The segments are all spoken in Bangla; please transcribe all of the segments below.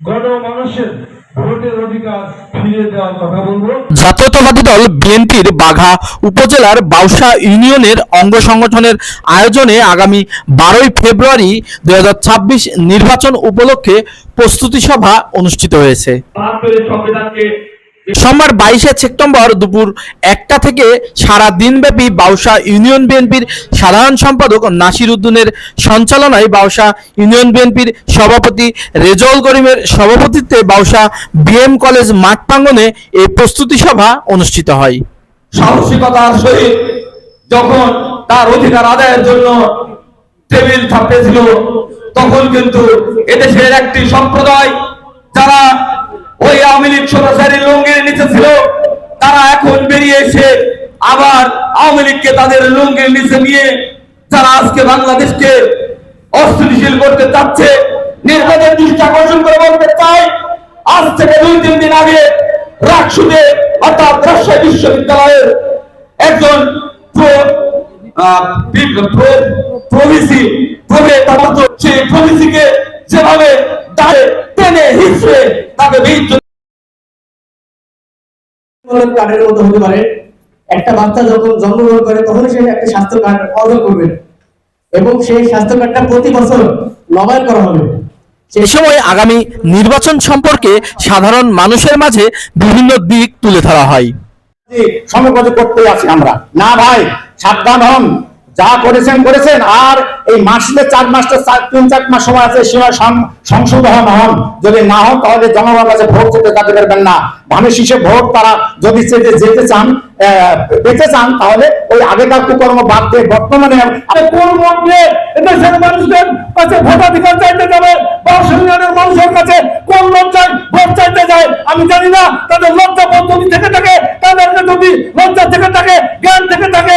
গণমানুষের জাতীয়তাবাদী দল বিএনপির বাঘা উপজেলার বাউসা ইউনিয়নের অঙ্গ সংগঠনের আয়োজনে আগামী বারোই ফেব্রুয়ারি দু হাজার ছাব্বিশ নির্বাচন উপলক্ষে প্রস্তুতি সভা অনুষ্ঠিত হয়েছে। সংবিধানকে সোমবার বাইশে সেপ্টেম্বর দুপুর একটা থেকে সারা দিনব্যাপী বাউসা ইউনিয়ন বিএনপির সাধারণ সম্পাদক নাসির উদ্দিনের সঞ্চালনায় বাউসা ইউনিয়ন বিএনপির সভাপতি রেজল করিমের সভাপতিত্বে বাউসা বিএম কলেজ মাঠ প্রাঙ্গনে এই প্রস্তুতি সভা অনুষ্ঠিত হয়। সাহসিকতার সহিত যখন তার অধিকার আদায়ের জন্য টেবিল থাপড়েছিল, তখন কিন্তু এদেশের একটি সম্প্রদায় যারা আওয়ামী লীগ লুঙ্গির নিচে ছিল, তারা এখন বেরিয়ে এসে আবার আওয়ামী লীগকে তাদের লুঙ্গির নিচে নিয়ে আজকে বাংলাদেশকে অস্থিতিশীল করতে চাচ্ছে নির্বাচন দৃষ্টি আকর্ষণ করে বলতে চাই, আজ থেকে দুই, তিন দিন আগে রাকসুদে, অর্থাৎ রাজশাহী বিশ্ববিদ্যালয়ের একজন সেই প্রভিসিকে যেভাবে দাঁড়ে টেনে হিসড়ে তাকে কার্ডের মতো হতে পারে। একটা বাচ্চা যখন জন্মগ্রহণ করে তখন সে একটা স্বাস্থ্য কার্ড অর্জন করবে এবং সেই স্বাস্থ্য কার্ডটা প্রতি বছর নবায়ন করা হবে। সে সময় আগামী নির্বাচন সম্পর্কে সাধারণ মানুষের মাঝে বিভিন্ন দিক তুলে ধরা হয়। সময় করতে আছি আমরা। না ভাই সাবধান হন। যা করেছেন করেছেন। আর এই মাসলে চার মাসটা চার, তিন, চার মাস সময় আছে, সে সময় সংশোধন হন। যদি না হন, তাহলে জনগণের কাছে ভোট যেতে যেতে পারবেন না। ধানের শীষে ভোট তারা যদি যেতে চান পেতে চান, তাহলে ওই আগেকার কুকর্ম বাদ দিয়ে বর্তমানে কোন দেশের মানুষদের কাছে ভোটাধিকার চাইতে যাবে? বাসিন্দাদের মানুষের কাছে কোন লজ্জায় ভোট চাইতে যায় আমি জানি না তাদের লজ্জা পদ্ধতি থেকে থাকে তাদেরকে যদি লজ্জা থেকে থাকে জ্ঞান থেকে থাকে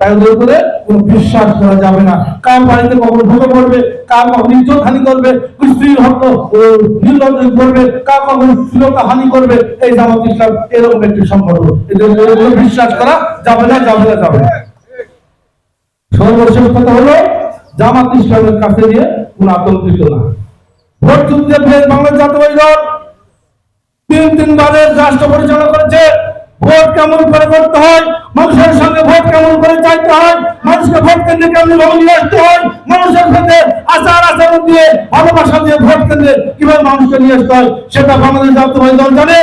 তাই ওদের উপরে কোনো বিশ্বাস করা যাবে না। কার বাড়িতে কখন ঢুকে পড়বে, কার কখন ইজ্জত হানি করবে স্ত্রীর নির্লজ্জ করবে, কার কখন হানি করবে, এই জামাত ইসলাম এরকম একটি সম্পর্ক। এদের উপরে বিশ্বাস করা যাবে না যাবে না, যাবে সর্বশেষ কথা হলো, জামাত ইসলামের কাছে কোন আতঙ্কিত না। ভোট যুদ্ধে ফের জাতীয়বাদী দল তিন তিনবারের রাষ্ট্র পরিচালনা করেছে। ভোট কেমন করে করতে হয় মানুষের সঙ্গে ভোট কেমন করে চাইতে হয়? মানুষকে ভোট কেন্দ্রে কেমন ভাবে নিয়ে আসতে হয়? মানুষের সাথে আচার আচরণ দিয়ে, ভালোবাসা দিয়ে ভোট কেন্দ্রে কীভাবে মানুষকে নিয়ে আসতে হয়? সেটা বাংলাদেশ জাতীয়বাদী দল জানে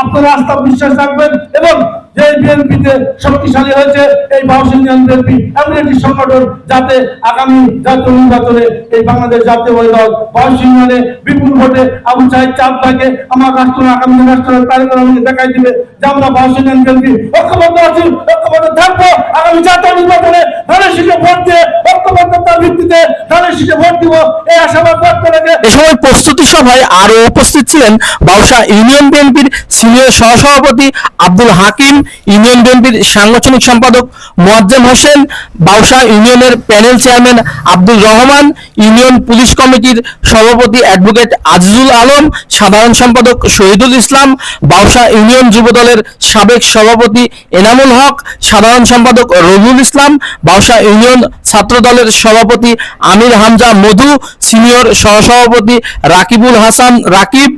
আপনারা আস্থা, বিশ্বাস রাখবেন এবং যে বিএনপিতে শক্তিশালী হয়েছে, এই বাউস ইউনিয়ন বিএনপি এমন একটি সংগঠন যাতে আগামী জাতীয় নির্বাচনে এই বাংলাদেশ জাতীয় দল বাউস ইউনিয়নে বিপুল ভোটে আবু সাহেব চাপ থাকে আমার রাষ্ট্র আগামী রাষ্ট্রের তালিকা আমাকে দেখাই দিবে যে আমরা বাউস ইউনিয়ন বিএনপি ঐক্যবদ্ধ আছি, ঐক্যবদ্ধ থাকব। আগামী জাতীয় নির্বাচনে ধানের শীষে ভোট দিয়ে ঐক্যবদ্ধতার ভিত্তিতে ধানের শীষে ভোট দিব, এই আশাবাদ ব্যক্ত রেখে এ সময় প্রস্তুতি সভায় আরও উপস্থিত ছিলেন বাউসা ইউনিয়ন বিএনপির সিনিয়র সহসভাপতি আব্দুল হাকিম ইউনিয়ন বিএনপির সাংগঠনিক সম্পাদক মোয়াজ্জেম হোসেন, বাউসা ইউনিয়নের panel chairman Abdul Rahman, union police কমিটির সভাপতি অ্যাডভোকেট আজিজুল আলম, সাধারণ সম্পাদক শহীদুল ইসলাম, বাউসা ইউনিয়ন যুবদলের সাবেক সভাপতি এনামুল হক, সাধারণ সম্পাদক রবিউল ইসলাম, বাউসা ইউনিয়ন ছাত্র দলের সভাপতি আমির হামজা মধু, সিনিয়র সহসভাপতি রাকিবুল হাসান রাকিব,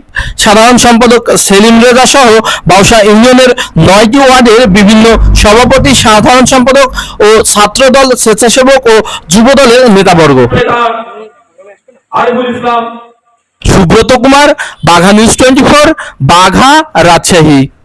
সাধারণ সম্পাদক সেলিম রেজা সহ বাউসা ইউনিয়নের নয়টি ওয়ার্ডের বিভিন্ন সভাপতি সাধারণ সম্পাদক ও ছাত্র দল স্বেচ্ছাসেবক ও যুব দলের নেতাবর্গ Subrata Kumar Bagha news twenty four Bagha Rajshahi.